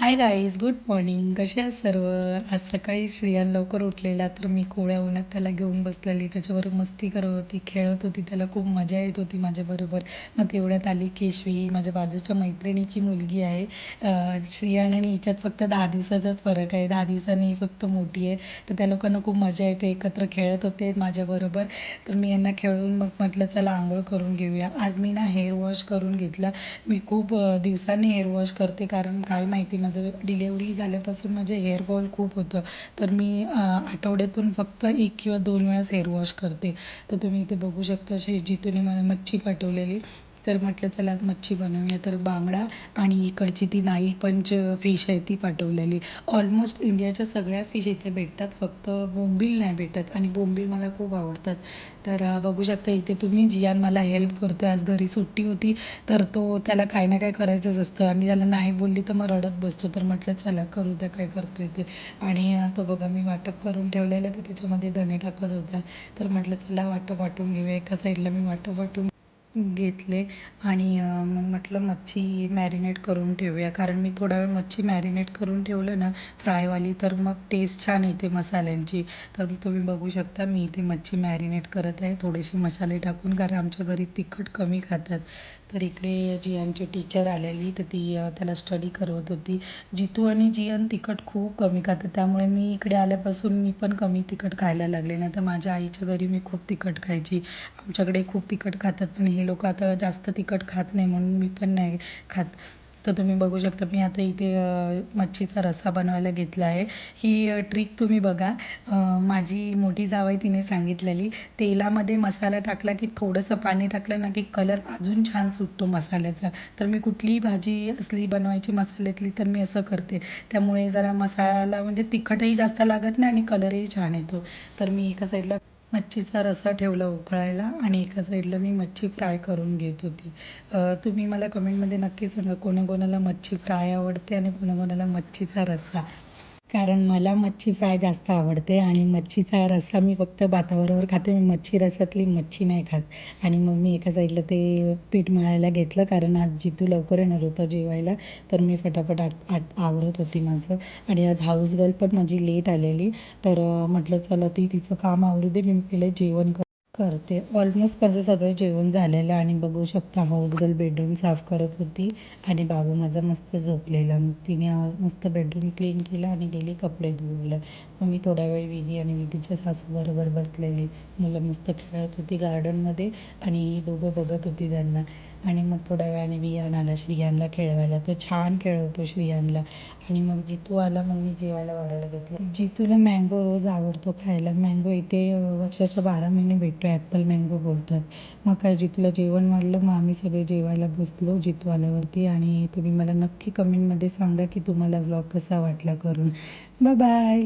Hi guys good morning कसे आहात सर्व? आज सकाळी श्रियान लवकर उठलेला तर मी कोळ्या उन्हात त्याला घेऊन बसलेली. त्याच्याबरोबर मस्ती करत होती खेळत होती. त्याला खूप मजा येत होती माझ्याबरोबर. मग तेवढ्यात आली केशवी माझ्या बाजूच्या मैत्रिणीची मुलगी आहे. श्रिया श्रियान आणि हिच्यात फक्त दहा दिवसाचाच फरक आहे. दहा दिवसांनी फक्त मोठी आहे. तर त्या लोकांना खूप मजा येते एकत्र खेळत होते माझ्याबरोबर. तर मी यांना खेळून मग म्हटलं चला आंघोळ करून घेऊया. आज मी ना हेअर वॉश करून घेतला. मी खूप दिवसांनी हेअर वॉश करते कारण काय माहिती माझं डिलेवरी झाल्यापासून माझे हेअर फॉल खूप होतं. तर मी आठवड्यातून फक्त एक किंवा दोन वेळाच हेअर वॉश करते. तर तुम्ही इथे बघू शकता अशी जितूने मला मच्छी पाठवलेली. तर म्हटलं चला आज मच्छी बनवूया. तर बांगडा आणि इकडची ती नाईल पंच फिश आहे ती पाठवलेली. ऑलमोस्ट इंडियाच्या सगळ्या फिश इथे भेटतात फक्त बोंबील नाही भेटत आणि बोंबील मला खूप आवडतात. तर बघू शकता इथे तुम्ही जियान मला हेल्प करतो आज घरी सुट्टी होती तर तो त्याला काही ना काय करायचंच असतं आणि त्याला नाही बोलली तर मग रडत बसतो. तर म्हटलं चला करू द्या काय करतोय ते. आणि तो बघा मी वाटप करून ठेवलेलं तर त्याच्यामध्ये धणे टाकत होता. तर म्हटलं चला वाटप वाटून घेऊया. एका साईडला मी वाटप वाटून घेतले आणि मग म्हटलं मच्छी मॅरिनेट करून ठेवूया. कारण मी थोडा वेळ मच्छी मॅरिनेट करून ठेवलं ना फ्रायवाली तर मग टेस्ट छान येते मसाल्यांची. तर तुम्ही बघू शकता मी इथे मच्छी मॅरिनेट करत आहे. थोडेसे मसाले टाकून कारण आमच्या घरी तिखट कमी खातात. तर इकडे जियांची टीचर आलेली तर ती त्याला स्टडी करवत होती. जितू आणि जियान तिखट खूप कमी खातात. त्यामुळे मी इकडे आल्यापासून मी पण कमी तिखट खायला लागले. नाही तर माझ्या आईच्या घरी मी खूप तिखट खायची. आमच्याकडे खूप तिखट खातात पण हे लोक आता जास्त तिखट खात नाही म्हणून मी पण नाही खात. तर तुम्ही बघू शकता मी आता इथे मच्छीचा रस्सा बनवायला घेतला आहे. ही ट्रिक तुम्ही बघा. माझी मोठी जाव आहे तिने सांगितलेली तेलामध्ये मसाला टाकला की थोडंसं पाणी टाकलं ना की कलर अजून छान सुटतो मसाल्याचा. तर मी कुठलीही भाजी असली बनवायची मसाल्यातली तर मी असं करते. त्यामुळे जरा मसाला म्हणजे तिखटही जास्त लागत नाही आणि कलरही छान येतो. तर मी एका साईडला मच्छीचा रस्सा ठेवला उकळायला आणि एका साईडला मी मच्छी फ्राय करून घेत होती. तुम्ही मला कमेंटमध्ये नक्की सांगा कोणाकोणाला मच्छी फ्राय आवडते आणि कोणाकोणाला मच्छीचा रस्सा कारण मला मच्छी फ्राय जास्त आवडते आणि मच्छीचा रस्सा मी फक्त भाताबरोबर खाते. मी मच्छी रस्सातली मच्छी नाही खात. आणि मग मी एका साईडला ते पीठ मळायला घेतलं कारण आज जितू लवकर येणार होता जेवायला तर मी फटाफट आट आट आवरत होती माझं. आणि आज हाऊस गर्ल पण माझी लेट आलेली तर म्हटलं चला ती तिचं काम आवरू दे मी तिला जेवण कर करते. ऑलमोस्ट माझं सगळं जेवण झालेलं आणि बघू शकता हाऊस गर्ल बेडरूम साफ करत होती आणि बाबू माझा मस्त झोपलेला. मग तिने मस्त बेडरूम क्लीन केलं आणि गेली कपडे धुवायला. मग मी थोडा वेळ विधी आणि विधीच्या सासूबरोबर बसलेली. मुलं मस्त खेळत होती गार्डनमध्ये आणि दोघं बघत होती त्यांना. आणि मग थोड्या वेळाने वियान आला श्रियानला खेळवायला. तो छान खेळवतो श्रियानला आणि मग जितू आला मग मी जेवायला वाढायला घेतलं. जितूला मँगो रोज आवडतो खायला. मँगो इथे वर्षाच्या बारा महिने भेटतो ॲपल मँगो बोलतात. मग काय जितूला जेवण वाढलं मग आम्ही सगळे जेवायला बसलो जितू आल्यावरती आणि तुम्ही मला नक्की कमेंटमध्ये सांगा की तुम्हाला व्लॉग कसा वाटला करून. Bye bye